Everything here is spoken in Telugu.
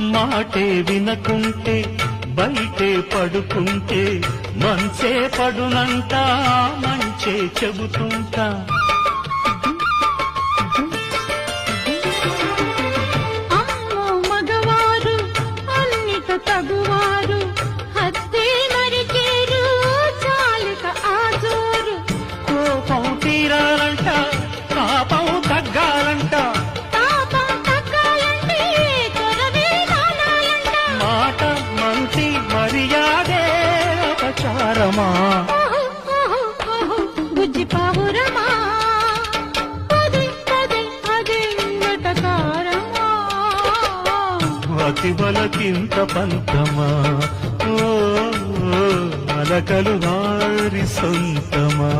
మాటే వినకుంటే బయటే పడుకుంటే మంచే పడునంట మంచే చెబుతుంటా. అమ్మో మగవారు అన్నిట తగువారు ఓహో, బుజ్జి పావురమా? అతి బలకింత పంతమా? ఓ అలకలు వారి సొంతమా?